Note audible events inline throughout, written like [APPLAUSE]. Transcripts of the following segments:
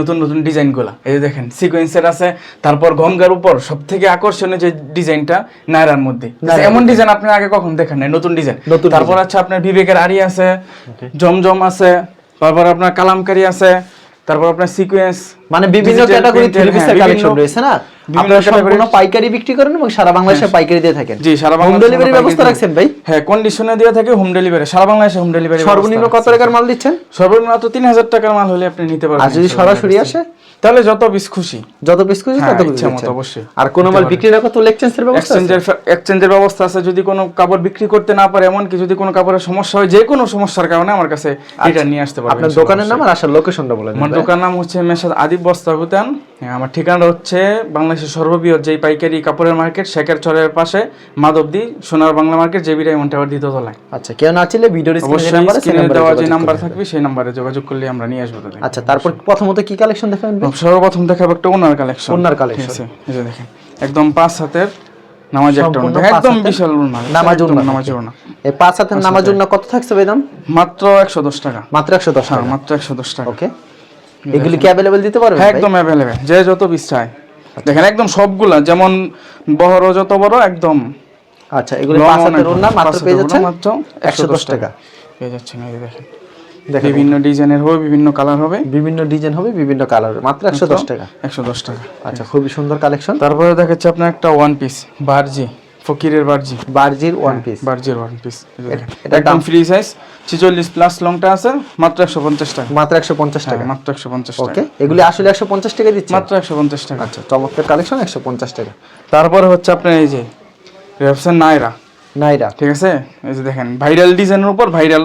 নতুন নতুন ডিজাইনগুলো। এই যে দেখেন সিকোয়েন্সের আছে তারপর গঙ্গার উপর সব থেকে আকর্ষণীয় যে ডিজাইনটা নায়রার মধ্যে। এমন ডিজাইন আপনি আগে কখন দেখেন নাই নতুন ডিজাইন। তারপর আছে আপনার বিবেকের আড়ি আছে জমজম আছে তারপর আপনার কালামকারী আছে তারপর আপনার সিকোয়েন্স মানে বিভিন্ন ক্যাটাগরি থ্রি পিসের হ্যাঁ, কালেকশন রয়েছে না? আপনারা সম্পূর্ণ পাইকারি বিক্রি করেন এবং সারা বাংলাদেশে পাইকারি দিয়ে থাকেন? জি সারা হোম ডেলিভারি ব্যবস্থা রাখছেন ভাই? হ্যাঁ কন্ডিশনে দিয়ে থাকে হোম ডেলিভারি সারা বাংলাদেশে হোম ডেলিভারি সর্বনিম্ন কত টাকার মাল দিচ্ছেন? সর্বনিম্ন তিন হাজার টাকার মাল হলে আপনি নিতে পারবেন আর যদি সরাসরি আসে? তাহলে যত পিস খুশি। যত পিস খুশি হ্যাঁ, তত ইচ্ছা মতো অবশ্যই। আর কোন মাল বিক্রি না করতে এক্সচেঞ্জের ব্যবস্থা আছে? এক্সচেঞ্জের এক্সচেঞ্জের ব্যবস্থা আছে। যদি কোনো কাপড় বিক্রি করতে না পারে এমনকি যদি কোনো কাপড়ের সমস্যা হয় যে কোনো সমস্যার কারণে আমার কাছে এটা নিয়ে আসতে পারবে আপনার দোকানের নাম আর আসার লোকেশনটা বলেন আমার দোকানের নাম হচ্ছে মেসাদ আদিব বস্তাবুতান হ্যাঁ, আমার ঠিকানা হচ্ছে বাংলাদেশের সর্ববৃহৎ যেই পাইকারি কাপড়ের মার্কেট শেখের চরের পাশে Madhabdi Sonar Bangla market JB diamond tower দ্বিতীয় তলায়। আচ্ছা কেউ না চিনলে ভিডিওর স্ক্রিনে আছে দেওয়া যে নাম্বার থাকবে সেই নাম্বারে যোগাযোগ করলে আমরা নিয়ে আসব আচ্ছা তারপর প্রথমত কি কালেকশন দেখাবেন? সর্বপ্রথম দেখাবো একটা ওনার কালেকশন ওনার collection। এই যে দেখেন একদম পাঁচ হাতের নামাজ একটা একদম বিশাল ওনা নামাজ একদম নামাজ ওনা এই পাঁচ হাতের নামার জন্য কত থাকছে ভাই দাম? মাত্র একশো দশ টাকা। মাত্র একশো দশ হ্যাঁ টাকা। মাত্র একশো দশ টাকা। ওকে। এগুলি কি অ্যাভেলেবেল দিতে পারবেন হ্যাঁ একদম অ্যাভেলেবেল যে যত পিস চায়। দেখেন একদম সবগুলা যেমন বড় যত বড় একদম আচ্ছা এগুলি পাঁচ হাতের। ওড়না মাত্র পেয়ে যাচ্ছেন? মাত্র একশো দশ টাকা। পেয়ে যাচ্ছেন এই দেখেন। দেখেন। বিভিন্ন ডিজাইনের হবে বিভিন্ন কালার হবে। বিভিন্ন ডিজাইন হবে বিভিন্ন কালার মাত্র একশো দশ টাকা। একশো দশ টাকা। আচ্ছা খুবই সুন্দর কালেকশন তারপরে দেখাচ্ছে আপনার একটা ওয়ান পিস বার্জি ফকিরের বার্জি। বার্জির ওয়ান পিস বার্জির ওয়ান পিস এটার একদম ফ্রি সাইজ ছিচল্লিশ প্লাস লংটা আছে মাত্র একশো পঞ্চাশ টাকা। মাত্র একশো পঞ্চাশ টাকা। হ্যাঁ, মাত্র একশো পঞ্চাশ টাকা। ওকে এগুলি আসলে একশো পঞ্চাশ টাকা দিচ্ছে? মাত্র একশো পঞ্চাশ টাকা। আচ্ছা চমৎকার কালেকশন একশো পঞ্চাশ টাকা। তারপরে হচ্ছে আপনার এই যে রেপসেন নাইরা নাইরা ঠিক আছে? এই যে দেখেন ভাইরাল ডিজাইনের উপর ভাইরাল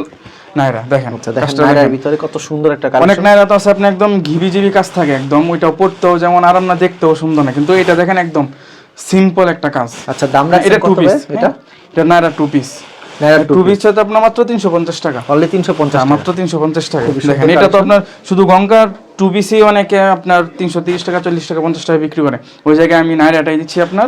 নাইরা দেখেন আচ্ছা দেখেন নাইরার ভিতরে কত সুন্দর একটা অনেক নাইরা তো আছে আপনি একদম ঘিবি জিবি কাজ থাকে একদম ওইটা পড়তেও যেমন আরাম না দেখতেও সুন্দর না। কিন্তু এটা দেখেন একদম সিম্পল একটা কাজ। আচ্ছা দাম এটা টু পিস এটা এটা নাইরা টু পিস টু পিস হচ্ছে আপনার মাত্র তিনশো পঞ্চাশ টাকা। অনলি তিনশো পঞ্চাশ হ্যাঁ, মাত্র তিনশো পঞ্চাশ টাকা। দেখেন এটা তো আপনার শুধু গঙ্গার টু পিসই অনেকে আপনার তিনশো তিরিশ টাকা চল্লিশ টাকা পঞ্চাশ টাকা বিক্রি করে। ওই জায়গায় আমি নাইরাটাই দিচ্ছি আপনার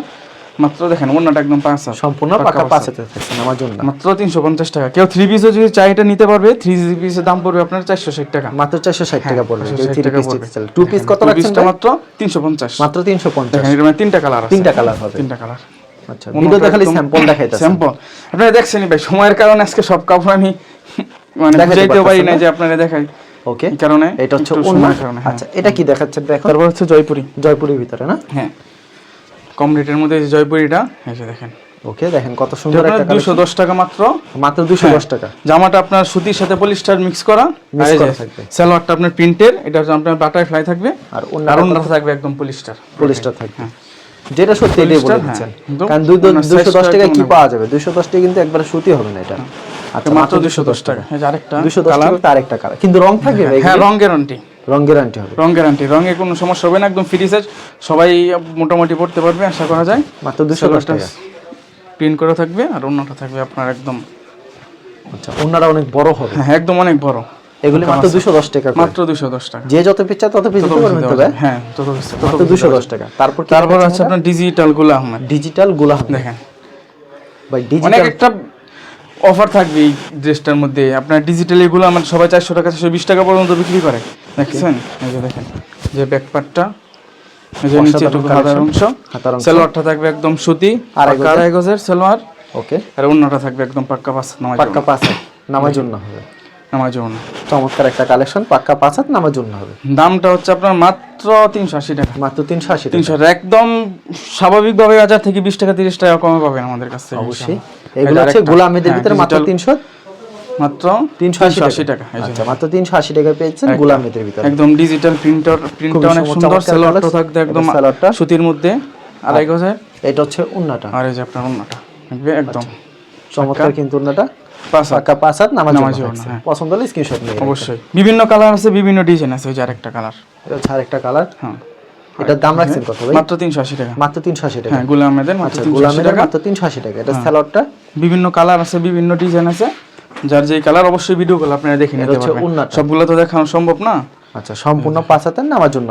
মাত্র দেখেন অন্যটা একদম পাঁচ হাজার। সম্পূর্ণ পাকা পাঁচ হাতে। আমার জন্য মাত্র তিনশো পঞ্চাশ টাকা। কেউ থ্রি পিসও যদি চাই এটা নিতে পারবে থ্রি পিসের দাম পড়বে আপনার চারশো ষাট টাকা। মাত্র চারশো ষাট টাকা পড়বে। 460 থ্রি টাকা পিস পড়বে। টু পিস কত রাখছেন মাত্র তিনশো পঞ্চাশ। মাত্র তিনশো পঞ্চাশ। মানে তিনটা কালার তিনটা কালার হবে। তিনটা কালার আচ্ছা ভিডিওতে খালি স্যাম্পল দেখাইতেছে স্যাম্পল আপনারা দেখছেনই ভাই সময়ের কারণে আজকে সব কাপড় আমি মানে পারি না? যে আপনারা দেখাই। ওকে কারণে এটা হচ্ছে হ্যাঁ। আচ্ছা এটা কি দেখাচ্ছেন দেখো তারপর হচ্ছে জয়পুরি। জয়পুরের ভিতরে না? হ্যাঁ। কম রেটের মধ্যে জয়পুরিটা এই যে দেখেন। ওকে দেখেন কত সুন্দর একটা দুশো দশ টাকা মাত্র। মাত্র দুশো দশ টাকা। জামাটা আপনার সুতির সাথে পলিস্টার মিক্স করা আর করা থাকবে। সালোয়ারটা আপনার প্রিন্টের এটা হচ্ছে আপনার বাটারফ্লাই থাকবে আর অন্যটা থাকবে একদম পলিস্টার। পলিস্টার থাকবে। যেটা সত্যি এটাই বলে দিচ্ছেন। হ্যাঁ, কারণ দুই ওনার দুশো দশ size-টা টাকায় কি পাওয়া যাবে? দুশো দশ টাকা কিন্তু একবার সুতি হবে না এটা। আচ্ছা মাত্র দুশো দশ টাকা। এই যে আরেকটা দুশো দশ টাকা তার একটা কালার কিন্তু রং থাকবে হ্যাঁ রং গ্যারান্টি রং গ্যারান্টি হবে। রং গ্যারান্টি রঙে কোনো সমস্যা হবে না একদম ফ্রি সাইজ সবাই মোটামুটি পড়তে পারবে আশা করা যায়। মাত্র দুশো দশ টাকা। প্রিন্ট করা থাকবে আর অন্যটা থাকবে আপনার একদম আচ্ছা ওনারা অনেক বড় হবে। হ্যাঁ একদম অনেক বড়। এগুলি মাত্র দুশো দশ টাকা। মাত্র দুশো দশ টাকা। যে যত পিস তত পিস দিতে পারবেন তো হ্যাঁ তত তত মাত্র দুশো দশ টাকা। তারপর তারপর আছে আপনার ডিজিটালগুলো আহমেদ। ডিজিটাল গোলাম দেখেন। ভাই অনেক একটা অফার থাকবে এই ড্রেসটার মধ্যে। আপনার ডিজিটাল এগুলো আমার সবাই চারশো টাকা চারশো বিশ টাকা পর্যন্ত বিক্রি করে। দেখছেন? এই যে দেখেন যে ব্যাক পার্টটা এই যে নিচে একটু হাতার অংশ। সালোয়ারটা থাকবে একদম সুতি আর পাক্কা আড়াই গজের সালোয়ার। ওকে। আর অন্যটা থাকবে একদম পাক্কা পাঁচ পাক্কা পাঁচ নামার জন্য হবে। নামাজ অন্য চমৎকার একটা কালেকশন পাক্কা পাঁচ হাত নামার জন্য হবে। দামটা হচ্ছে আপনার মাত্র তিনশো আশি টাকা। মাত্র তিনশো আশি টাকা। তিনশো একদম স্বাভাবিকভাবে বাজার থেকে বিশ টাকা তিরিশ টাকা কমে পাবেন আমাদের কাছ অবশ্যই। এগুলো হচ্ছে গোলামেদের হ্যাঁ, ভিতরে মাত্র তিনশো মাত্র তিনশো আশি টাকা। আচ্ছা মাত্র তিনশো আশি টাকা পেয়েছেন গোলামেদের ভিতরে। একদম ডিজিটাল প্রিন্টার প্রিন্টটা অনেক সুন্দর, colours। থাকবে একদম এটা সালোয়ারটা। সুতির মধ্যে। আড়াই গজের এটা হচ্ছে উন্নাটা। আর এই যে আপনার থাকবে একদম। চমৎকার কিন্তু উন্নাটা। পাঁচ হাত। নামাজের থাকছে। হ্যাঁ। পছন্দ হলে স্ক্রিনশট নিয়ে অবশ্যই। বিভিন্ন কালার আছে বিভিন্ন ডিজাইন আছে ওই যে আরেকটা কালার এটা হচ্ছে আরেকটা কালার হ্যাঁ। এটার দাম রাখছেন কত ভাই? মাত্র তিনশো আশি টাকা। মাত্র তিনশো আশি টাকা। হ্যাঁ গোলামেদের মাত্র আচ্ছা তিনশো আশি গোলামের টাকা। মাত্র তিনশো আশি টাকা। এটা স্যালাডটা বিভিন্ন কালার আছে বিভিন্ন ডিজাইন আছে। যার যেই কালার অবশ্যই ভিডিও কল আপনারা দেখে নিতে পারবেন। সবগুলো তো দেখানো সম্ভব না। আচ্ছা সম্পূর্ণ পাঁচ হাতের নামার জন্য।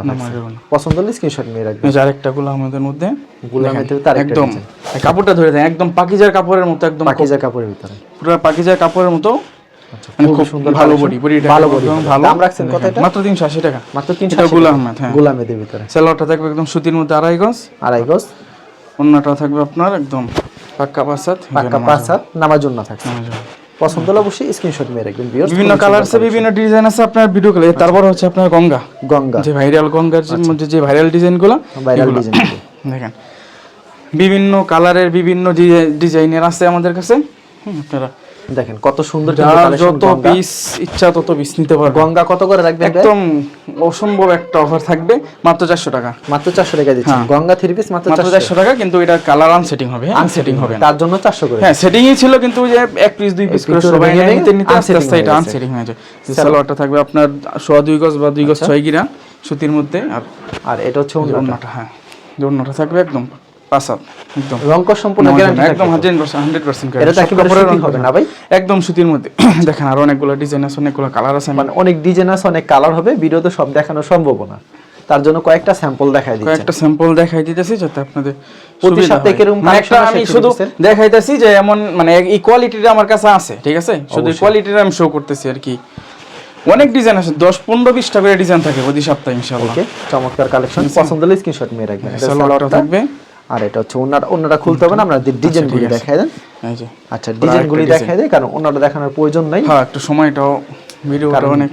পছন্দ হলে স্ক্রিনশট নিয়ে রাখবেন। আরেকটা গুলাম আহমেদের মধ্যে একদম কাপড়টা ধরে দেন একদম পাকিজার কাপড়ের মতো একদম পাকিজা কাপড়ের ভিতরে। পুরো পাকিজার কাপড়ের মতো। আচ্ছা, মানে খুব সুন্দর ভালো বডি বডিটা ভালো body, ভালো। ভালো দাম রাখছেন কত এটা? মাত্র তিনশো আশি টাকা। মাত্র আহমেদ হ্যাঁ। ভিতরে। থাকবে একদম সুতির মধ্যে আড়াই গজ। আড়াই গজ। অন্যটা থাকবে আপনার একদম পাক্কা পাঁচাত পাক্কা পাঁচ হাত নামার জন্য থাকছে। পছন্দ হলে অবশ্যই স্ক্রিনশট মেরে রাখবেন। বিভিন্ন কালার আছে বিভিন্ন ডিজাইন আছে আপনার ভিডিও কলে তারপর হচ্ছে আপনার গঙ্গা। গঙ্গা। যে ভাইরাল গঙ্গার মধ্যে যে ভাইরাল ডিজাইনগুলো ভাইরাল ডিজাইন দেখেন। বিভিন্ন কালারের বিভিন্ন ডিজাইনের আছে আমাদের কাছে। আপনারা দেখেন কত সুন্দর যত পিস ইচ্ছা তত পিস নিতে পারবেন গঙ্গা কত করে রাখবেন একদম অসম্ভব একটা অফার থাকবে মাত্র চারশো টাকা। মাত্র চারশো টাকা দিচ্ছেন গঙ্গা থ্রি পিস মাত্র চারশো। টাকা কিন্তু এটা কালার আনসেটিং হবে আনসেটিং হবে। তার জন্য চারশো করে। হ্যাঁ সেটিংই ছিল কিন্তু যে এক পিস দুই পিস করে সবাই নিতে নিতে আস্তে আস্তে এটা। আনসেটিং হয়ে যায় সালোয়ারটা থাকবে আপনার সোয়া দুই গজ বা দুই গজ ছয় গিরা সুতির মধ্যে আর আর এটা হচ্ছে অন্য ওড়নাটা হ্যাঁ ওড়নাটা থাকবে একদম। পাঁচাত একদম। রংকর সম্পূর্ণ গ্যারান্টি একদম হান্ড্রেড পার্সেন্ট হান্ড্রেড পার্সেন্ট এটা একেবারে সুতি হবে না ভাই? একদম সুতির মধ্যে। [CLEARS THROAT] দেখেন আর অনেকগুলো ডিজাইন আছে অনেকগুলো কালার আছে। মানে অনেক ডিজাইন আছে অনেক কালার হবে ভিডিওতে সব দেখানো সম্ভব না। তার জন্য কয়েকটা স্যাম্পল দেখাই দিচ্ছি। কয়েকটা স্যাম্পল দেখাই দিতেছি যাতে আপনাদের প্রতি সপ্তাহে। কীরকম মানে আসে আমি শুধু? দেখাইতেছি যে এমন মানে এই কোয়ালিটিটা আমার কাছে আছে ঠিক আছে? শুধু কোয়ালিটিটা আমি শো করতেছি আর কি। অনেক ডিজাইন আছে দশ পনেরো বিশটা করে ডিজাইন থাকে প্রতি সপ্তাহে ইনশাআল্লাহ। ওকে চমৎকার কালেকশন পছন্দ হলে স্ক্রিনশট মেরে রাখবেন। এটা থাকবে। আর এটা হচ্ছে ওনাটা ওনাটা খুলতে হবে না আমরা ডিজাইনগুলি আছে। দেখাই দেন। এই যে আচ্ছা ডিজাইনগুলি দেখাই দেয় কারণ ওনাটা দেখানোর প্রয়োজন নাই। হ্যাঁ একটু সময়টাও ভিডিওটা অনেক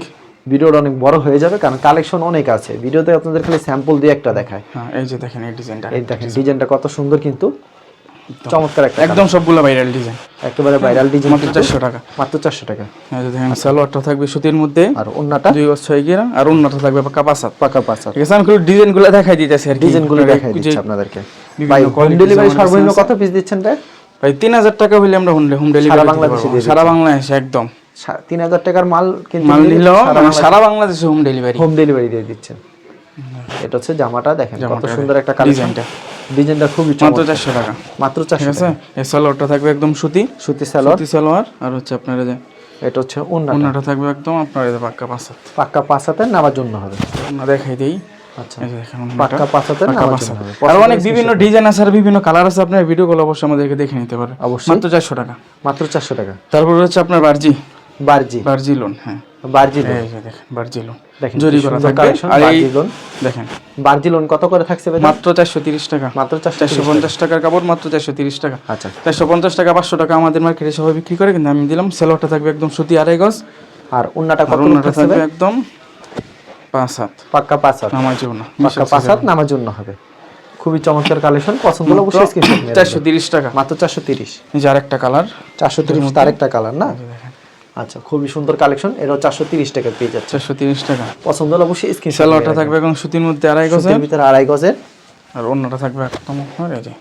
ভিডিওটা অনেক বড় হয়ে যাবে কারণ কালেকশন অনেক আছে। ভিডিওতে আপনাদের খালি স্যাম্পল দিয়ে একটা দেখায়। হ্যাঁ এই যে দেখেন এই ডিজাইনটা এই দেখেন ডিজাইনটা কত সুন্দর কিন্তু। চমৎকার একটা একদম সবগুলো ভাইরাল ডিজাইন একেবারে ভাইরাল ডিজাইন মাত্র চারশো টাকা। মাত্র চারশো টাকা। এই যে দেখেন সালোয়ারটা থাকবে সুতির মধ্যে। আর ওনাটা দুই গজ ছয় গিরা আর অন্যটা থাকবে পাকা পাঁচাত পাকা পাঁচা ঠিক আছে আমি ডিজাইনগুলো দেখাই দিতেছি আর ডিজাইনগুলো দেখাই দিচ্ছি আপনাদেরকে। ভাই হোম ডেলিভারি সর্বনিম্ন কত পিস দিচ্ছেন ভাই? ভাই তিন হাজার টাকা হলে আমরা হোম হোম ডেলিভারি বাংলাদেশে সারা বাংলাদেশে একদম। তিন হাজার টাকার মাল কিন্তু মাল নিলেও সারা বাংলাদেশে হোম ডেলিভারি হোম ডেলিভারি দিয়ে দিচ্ছেন। এটা হচ্ছে জামাটা দেখেন কত সুন্দর একটা কালেকশন ডিজাইনটা। ডিজাইনটা খুবই মাত্র চমৎকার। চারশো টাকা। মাত্র ঠিক আছে? এই সালোয়ারটা থাকবে একদম সুতি। সুতি সালোয়ার। সুতি সালোয়ার আর হচ্ছে আপনার যে এটা হচ্ছে থাকবে একদম আপনার পাক্কা পাঁচাত পাক্কা নামার জন্য হবে। ওন্না দেখাই দেই। আচ্ছা। অনেক বিভিন্ন ডিজাইন আছে আর বিভিন্ন কালার আছে আপনার অবশ্যই আমাদেরকে দেখে নিতে পারে অবশ্যই। মাত্র চারশো টাকা। মাত্র চারশো টাকা। তারপর হচ্ছে আপনার বার্জি। বার্জি। বার্জি লোন হ্যাঁ। বার্জি লোন দেখেন বার্জি লোন দেখেন জরি করা সুন্দর থাকবে। collection, আর এই বার্জি লোন দেখেন। বার্জি লোন কত করে থাকছে মাত্র চারশো তিরিশ টাকা। মাত্র চারশো চারশো পঞ্চাশ টাকার কাপড় মাত্র চারশো তিরিশ টাকা। আচ্ছা। চারশো পঞ্চাশ টাকা পাঁচশো টাকা আমাদের মার্কেটে সবাই বিক্রি করে কিন্তু আমি দিলাম। সেলোয়ারটা থাকবে একদম সুতি আড়াই গজ। আর ওন্নাটা কত থাকবে একদম পাঁচ হাত পাক্কা পাঁচ হাত আমার জন্য পাক্কা পাঁচ হাত নামার জন্য হবে। খুবই চমৎকার কালেকশন পছন্দ হলে অবশ্যই স্ক্রিনশট চারশো তিরিশ টাকা। মাত্র চারশো তিরিশ। এই যে আরেকটা কালার চারশো তিরিশ তার একটা কালার না? আচ্ছা খুবই সুন্দর কালেকশন চারশো তিরিশ টাকা পেয়ে যাচ্ছে। চারশো তিরিশ টাকা। পছন্দ হলে অবশ্যই স্ক্রিনশট সেলোয়ারটা থাকবে একদম সুতির মধ্যে আড়াই গজে সুতির ভিতরে আড়াই গজের। আর অন্যটা থাকবে একদম আপনার এই যে।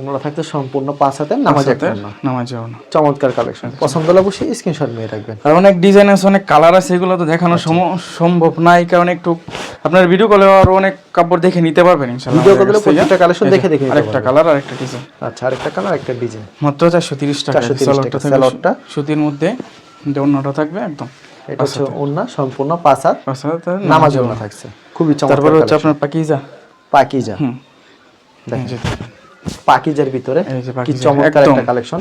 ওনারা থাকতে সম্পূর্ণ পাঁচ হাতের নামাজ না চমৎকার কালেকশন পছন্দ হলে অবশ্যই স্ক্রিনশট মেরে রাখবেন। আর অনেক ডিজাইন আছে অনেক কালার আছে এগুলো তো দেখানো আচ্ছা। সম- সম্ভব নাই কারণ একটু আপনার ভিডিও কলে আরও অনেক কাপড় দেখে নিতে পারবেন ইনশাআল্লাহ কাছ থেকে। প্রত্যেকটা যে, দেখে দেখে আরেকটা কালার আর একটা ডিজাইন আচ্ছা আরেকটা কালার একটা ডিজাইন মাত্র চারশো তিরিশ টাকা 430 টাকা, সালোয়ারটা। সুতির মধ্যে যে অন্যটা থাকবে একদম। এটা হচ্ছে ওন্না সম্পূর্ণ পাঁচ হাত। পাঁচ হাজার নামাজ ওড়না থাকছে। খুবই তারপরে চমৎকার হচ্ছে আপনার পাকিজা। পাকিজা। হুম। দেখেন। পাকিজার ভিতরে। কি চমৎকার একটা কালেকশন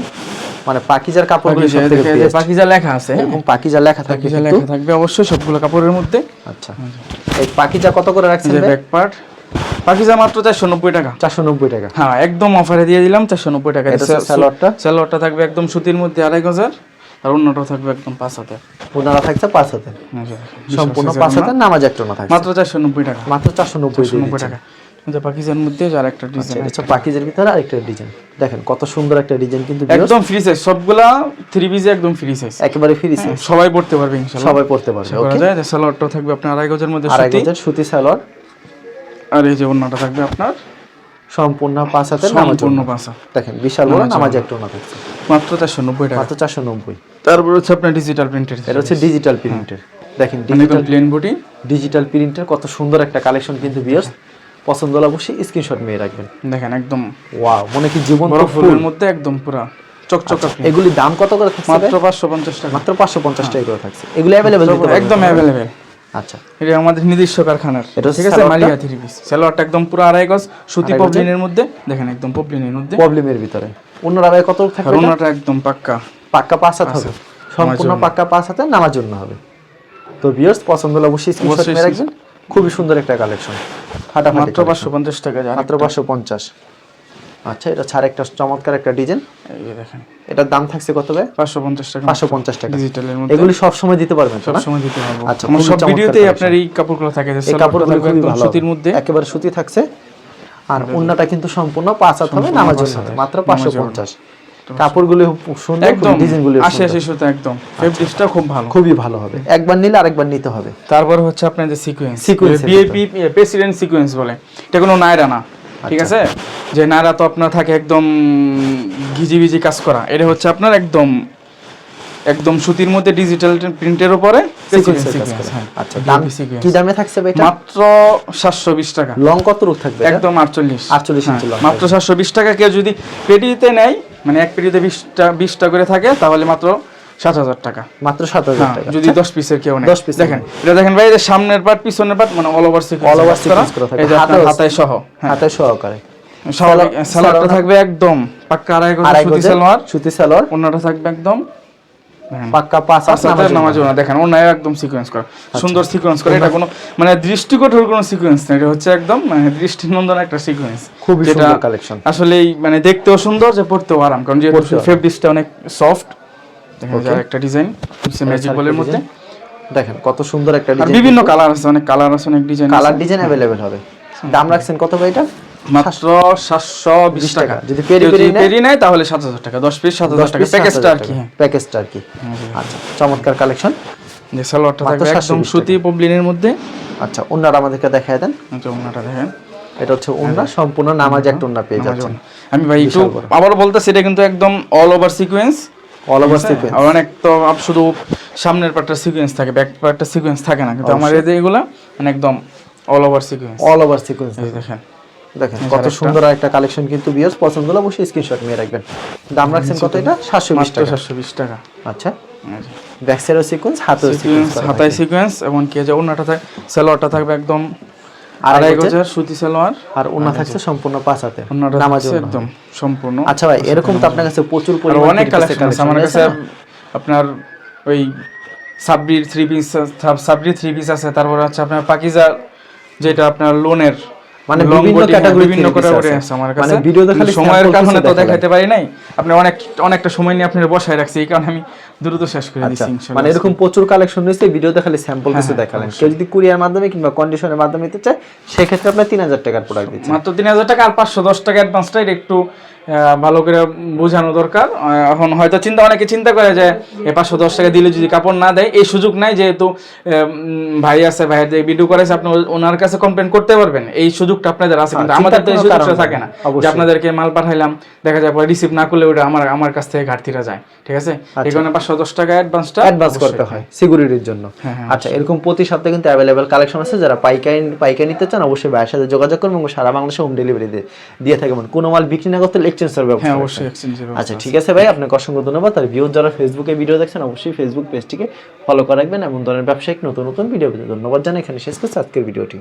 মানে পাকিজার কাপড়গুলো সব থেকে best। পাকিজা লেখা আছে? এরকম পাকিজা লেখা থাকে পাকিজা লেখা থাকবে অবশ্যই সবগুলো কাপড়ের মধ্যে। আচ্ছা। এই পাকিজা কত করে রাখছেন ব্যাক পার্ট পাকিজা মাত্র চারশো নব্বই টাকা। চারশো নব্বই টাকা। হ্যাঁ একদম অফারে দিয়ে দিলাম চারশো নব্বই টাকা। সালোয়ারটা? সালোয়ারটা থাকবে একদম সুতির মধ্যে আড়াই গজার। আর অন্যটা থাকবে একদম পাঁচ হাতে। ওনারা থাকছে পাঁচ হাতে। সম্পূর্ণ পাঁচ হাতে নামাজ একটা না থাকছে। মাত্র চারশো নব্বই টাকা। মাত্র চারশো নব্বই টাকা। যে পাকিজার মধ্যে আর একটা ডিজাইন আচ্ছা পাকিজার ভিতরে আরেকটা ডিজাইন দেখেন কত সুন্দর একটা ডিজাইন কিন্তু একদম ফ্রি সাইজ সবগুলা থ্রি পিসে একদম ফ্রি সাইজ একেবারে ফ্রি সাইজ সবাই পড়তে পারবে ইনশাআল্লাহ। সবাই পড়তে পারবে ওকে যায় যে সালোয়ারটা থাকবে আপনার আড়াই গজের মধ্যে আড়াই সুতি। গজের সুতি সালোয়ার। আর এই যে অন্যটা থাকবে আপনার? সম্পূর্ণ পাঁচ হাতের সম্পূর্ণ। পাঁচা দেখেন বিশাল বড় নামাজ একটা না থাকছে। মাত্র চারশো নব্বই টাকা। মাত্র চারশো নব্বই। তারপর হচ্ছে আপনার ডিজিটাল প্রিন্টের এটা হচ্ছে ডিজিটাল প্রিন্টের দেখেন ডিজিটাল প্লেন বডি ডিজিটাল প্রিন্টের কত সুন্দর একটা কালেকশন কিন্তু বিয়ার্স পছন্দ হলে অবশ্যই স্ক্রিনশট মেয়ে রাখবেন। দেখেন একদম ওয়াও মনে কি জীবন ফুলের মধ্যে একদম পুরা চকচকা এগুলি দাম কত করে থাকছে মাত্র ভাই? পাঁচশো পঞ্চাশ টাকা। মাত্র পাঁচশো পঞ্চাশ টাকা করে থাকছে। এগুলি একদম আচ্ছা। এটা আমাদের নিজস্ব কারখানার। এটা ঠিক আছে মালিয়া থ্রি পিস সালোয়ারটা একদম পুরো আড়াই গজ সুতি পবলিনের মধ্যে। দেখেন একদম পবলিনের মধ্যে। প্রবলেমের ভিতরে। অন্যরা ভাই কত থাকবে অন্যটা একদম পাক্কা। পাক্কা পাঁচ হাত হবে। সম্পূর্ণ পাক্কা পাঁচ হাতে নামার জন্য হবে। তো ভিউয়ার্স পছন্দ হলে অবশ্যই স্ক্রিনশট মেরে রাখবেন। খুবই সুন্দর একটা কালেকশন মাত্র পাঁচশো পঞ্চাশ টাকা মাত্র পাঁচশো পঞ্চাশ। আচ্ছা এটা ছাড় একটা চমৎকার একটা ডিজাইন। দেখেন। এটার দাম থাকছে কত ভাই? পাঁচশো পঞ্চাশ টাকা পাঁচশো পঞ্চাশ টাকা। ডিজিটালের মধ্যে। এগুলি সব সময় দিতে পারবেন তো না? সবসময় দিতে পারব। আচ্ছা, আমার সব ভিডিওতেই আপনার এই কাপড়গুলো থাকে যে এই কাপড়গুলো একদম সুতির মধ্যে। একেবারে সুতি থাকছে। আর অন্যটা কিন্তু সম্পূর্ণ পাঁচ হাত হবে জন্য হবে। মাত্র পাঁচশো পঞ্চাশ। কাপড়গুলো খুব সুন্দর একদম। ডিজাইনগুলো আশি আশি সুতো একদম। ফেব্রিক্সটা খুব ভালো। খুবই ভালো হবে। একবার নিলে আরেকবার নিতে হবে। তারপর হচ্ছে আপনার যে সিকোয়েন্স এর বিএপি প্রেসিডেন্ট সিকোয়েন্স বলে। এটা কোনো নায়রা না ঠিক আচ্ছা। আছে? যে নায়রা তো আপনার থাকে একদম ঘিজি ভিজি কাজ করা। এটা হচ্ছে আপনার একদম একদম সুতির মধ্যে ডিজিটাল প্রিন্টের উপরে। হ্যাঁ। আচ্ছা দাম কি দামে থাকছে ভাই মাত্র সাতশো বিশ টাকা। লং কত রূপ থাকবে একদম আটচল্লিশ। 48 ইঞ্চি হ্যাঁ, মাত্র সাতশো বিশ টাকা কেউ যদি পেটিতে নেয় মানে এক পিরিয়ডে বিশটা বিশটা করে থাকে তাহলে মাত্র সাত হাজার টাকা। মাত্র সাত হাজার হ্যাঁ, টাকা। যদি দশ পিসের কেউ নেয়। 10 piece দেখেন এটা দেখেন ভাই এই সামনের পার্ট পিছনের পার্ট মানে all over sequence all over sequence করা। থাকে। হাতায় সহ হ্যাঁ। হাতে সহকারে। স্বাভাবিক সালোয়ার- সালোয়ারটা থাকবে একদম পাক্কা আড়াই গজ সুতি সালোয়ার। সুতি সালোয়ার। অন্যটা থাকবে একদম পাক্কা পাঁচ নামার নামাজ জন্য। দেখেন অন্যায় একদম সিকোয়েন্স করা। আচ্ছা। সুন্দর সিকোয়েন্স করে। এটা কোনো মানে দৃষ্টিকটর কোনো সিকোয়েন্স না। এটা হচ্ছে একদম মানে দৃষ্টিনন্দন একটা সিকোয়েন্স খুবই সুন্দর কালেকশন আসলেই মানে দেখতেও সুন্দর যে পড়তেও আরাম। কারণ যেহেতু ফেব্রিক্সটা অনেক সফট দেখেন একটা ডিজাইন ম্যাজিক বলের মধ্যে। দেখেন কত সুন্দর একটা ডিজাইন বিভিন্ন কালার আছে অনেক কালার আছে অনেক ডিজাইন কালার ডিজাইন অ্যাভেলেবেল হবে। দাম রাখছেন কত ভাই এটা? মাত্র সাতশো বিশ টাকা। যদি পেরি পেরি নেয়? তাহলে সাত হাজার টাকা। দশ পিস সাত হাজার টাকা। প্যাকেজটা আর কি হ্যাঁ। প্যাকেজটা আর কি। আচ্ছা চমৎকার কালেকশন যে সালোয়ারটা থাকবে একদম সুতি পবলিনের মধ্যে। আচ্ছা ওনারা আমাদেরকে দেখায় দেন। আচ্ছা ওনাটা দেখেন এটা হচ্ছে ওন্না সম্পূর্ণ নামাজ একটা ওন্না পেয়ে যাচ্ছেন। আমি ভাই একটু বলতেছি এটা কিন্তু একদম all over sequence all over sequence আর অনেক তো আপ- শুধু সামনের পার্টটা সিকোয়েন্স থাকে ব্যাক পার্টটা সিকোয়েন্স থাকে না। কিন্তু আমার এই যে এগুলা মানে একদম all over sequence all over sequence দেখেন। দেখেন কত। সুন্দর একটা কালেকশন কিন্তু বিয়ার্স পছন্দ হলে অবশ্যই স্ক্রিনশট নিয়ে রাখবেন। দাম রাখছেন কত এটা? সাতশো বিশ মাত্র টাকা। সাতশো বিশ টাকা। আচ্ছা। ব্যাক সাইডের সিকোয়েন্স হাতেও সিকোয়েন্স হাতায় সিকোয়েন্স এবং কি যে ওনাটা থাকে সালোয়ারটা থাকবে একদম আড়াই আড়াই গজের? সুতি সালোয়ার। আর ওনা থাকছে সম্পূর্ণ পাঁচ হাতে নামাজ একদম সম্পূর্ণ। আচ্ছা ভাই এরকম তো আপনার কাছে প্রচুর পরিমাণ অনেক কালেকশন আছে। আমার কাছে আপনার ওই সাবরির থ্রি পিস সাবরির থ্রি পিস আছে তারপর আছে আপনার পাকিজা যেটা আপনার লোনের মানে বিভিন্ন হ্যাঁ, বিভিন্ন ক্যাটাগরি আছে। আমার মানে কাছে ভিডিওতে খালি সময়ের কারণে তো। দেখাতে পারি নাই আপনি অনেক অনেকটা সময় নিয়ে আপনার বসায় রাখছি এই কারণে আমি দ্রুত শেষ করে আচ্ছা দিচ্ছি মানে এরকম প্রচুর কালেকশন রয়েছে ভিডিওতে খালি স্যাম্পল কিছু হ্যাঁ, দেখালেন। কেউ যদি কুরিয়ার মাধ্যমে কিংবা কন্ডিশনের মাধ্যমে নিতে চায় সেক্ষেত্রে আপনার তিন হাজার টাকার প্রোডাক্ট দিচ্ছেন মাত্র তিন হাজার টাকা আর পাঁচশো দশ টাকা অ্যাডভান্সটা এটা একটু ভালো করে বোঝানো দরকার। এখন হয়তো চিন্তা অনেকে চিন্তা করে যে এই পাঁচশো দশ টাকা দিলে যদি কাপড় না দেয় এই সুযোগ নাই যেহেতু ভাই আছে ভাই যে ভিডিও করেছে আপনি ওনার কাছে কমপ্লেন করতে পারবেন। এই সুযোগটা আপনাদের আছে কিন্তু হ্যাঁ, আমাদের তো এই সুযোগটা থাকে না যে। আপনাদেরকে মাল পাঠাইলাম দেখা যায় পরে রিসিভ না করলে ওটা আমার আমার কাছ থেকে ঘাটতিরা যায় ঠিক আছে? এই কারণে পাঁচশো টাকা অ্যাডভান্সটা অ্যাডভান্স করতে হয় সিকিউরিটির জন্য। হ্যাঁ, হ্যাঁ, আচ্ছা এরকম প্রতি সপ্তাহে কিন্তু কালেকশন আছে যারা পাইকারি পাইকারি নিতে চান অবশ্যই ভাইয়ের সাথে যোগাযোগ করবেন এবং সারা বাংলাদেশে হোম ডেলিভারি দিয়ে দিয়ে থাকবেন কোনো মাল বিক্রি না করতে এক্সচেঞ্জের ব্যবস্থা হ্যাঁ অবশ্যই আচ্ছা ঠিক আছে ভাই আপনাকে অসংখ্য ধন্যবাদ। আর ভিউজ যারা ফেসবুকে ভিডিও দেখছেন অবশ্যই ফেসবুক পেজটিকে ফলো করে রাখবেন এবং ধরনের ব্যবসায়িক নতুন নতুন ভিডিও পেতে ধন্যবাদ জানাই। এখানে শেষ করছি আজকের ভিডিওটি